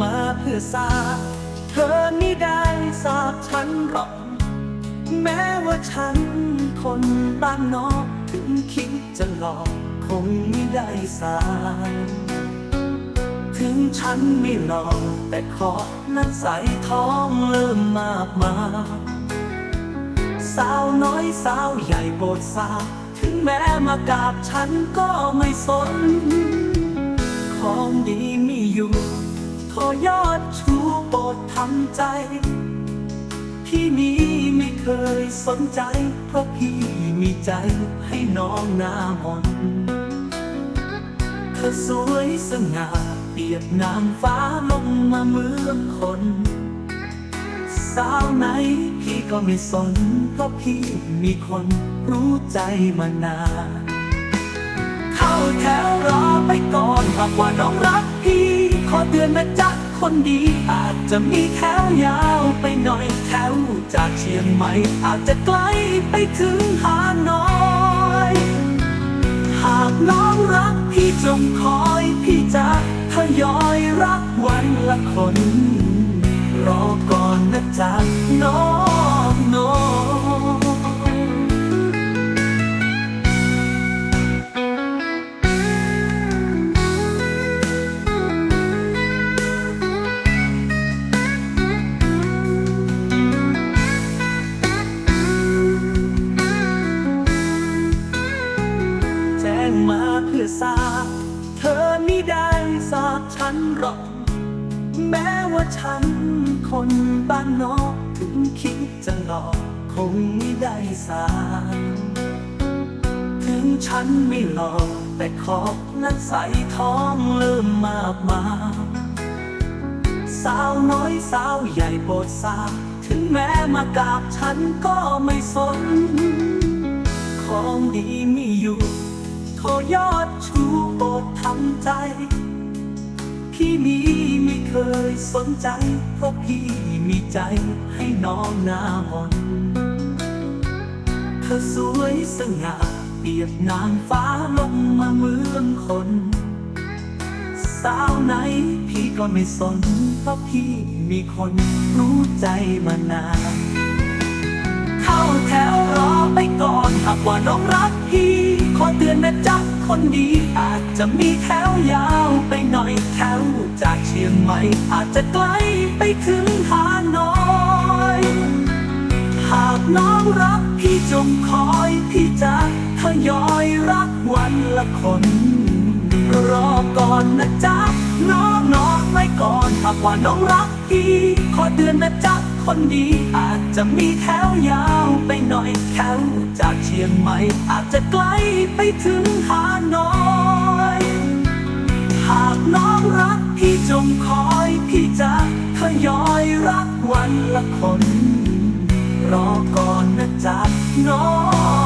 มาเพื่อสาบเธอนี่ได้สาบฉันหรอกแม้ว่าฉันคนบ้านนอกถึงคิดจะหลอกคงไม่ได้สาถึงฉันไม่หลอกแต่ขอนั้นใสท้องเริ่มมากมาสาวน้อยสาวใหญ่โบดสาวถึงแม้มากราบฉันก็ไม่สน ของดีมีอยู่ ขอยอดชูโปรดทำใจ พี่นี้ไม่เคยสนใจ เพราะพี่มีใจให้น้องหน้ามนเธอสวยสง่าเปียบนางฟ้าลงมาเมือนคน สาวไหนพี่ก็ไม่สน เพราะพี่มีคนรู้ใจมานานเข้าแถวรอไปก่อนหากว่าน้องรักพี่ ขอเตือนนะจ๊ะคนดีอาจจะมีแถวยาวไปหน่อยแถวจากเชียงใหม่อาจจะไกลไปถึงฮานอย งมาเพื่อทราบเธอนี่ได้ทราบฉันหรอก แม้ว่าฉันคนบ้านนอกถึงคิดจะหลอกคงไม่ได้สาถึงฉันไม่หลอกแต่ขอบนั้นใสท้องเริ่มมากมาสาวน้อยสาวใหญ่โปรดทราบถึงแม้มากราบฉันก็ไม่สน ของดีมีอยู่ำใจ พี่นี้ไม่เคยสนใจ เพราะพี่มีใจให้น้องหน้ามนเธอสวยสง่าเปียบนางฟ้าลงมาเมือนคน สาวไหนพี่ก็ไม่สน เพราะพี่มีคนรู้ใจมานานเข้าแถวรอไปก่อนหากว่าน้องรักพี่ นะจ๊ะคนดีอาจจะมีแถวยาวไปหน่อยแถวจากเชียงใหม่อาจจะไกลไปถึงฮานอยหากน้องรักพี่จงคอยพี่จะทยอยรักวันละคนรอก่อนนะจ๊ะน้องน้องไว้ก่อนหากว่าน้องรักพี่ขอเตือนนะจ๊ะ คนดีอาจจะมีแถวยาวไปหน่อยแถวจากเชียงใหม่อาจจะไกลไปถึงฮานอย หากน้องรักพี่จงคอยพี่จะทยอยรักวันละคน รอก่อนนะจ๊ะน้อง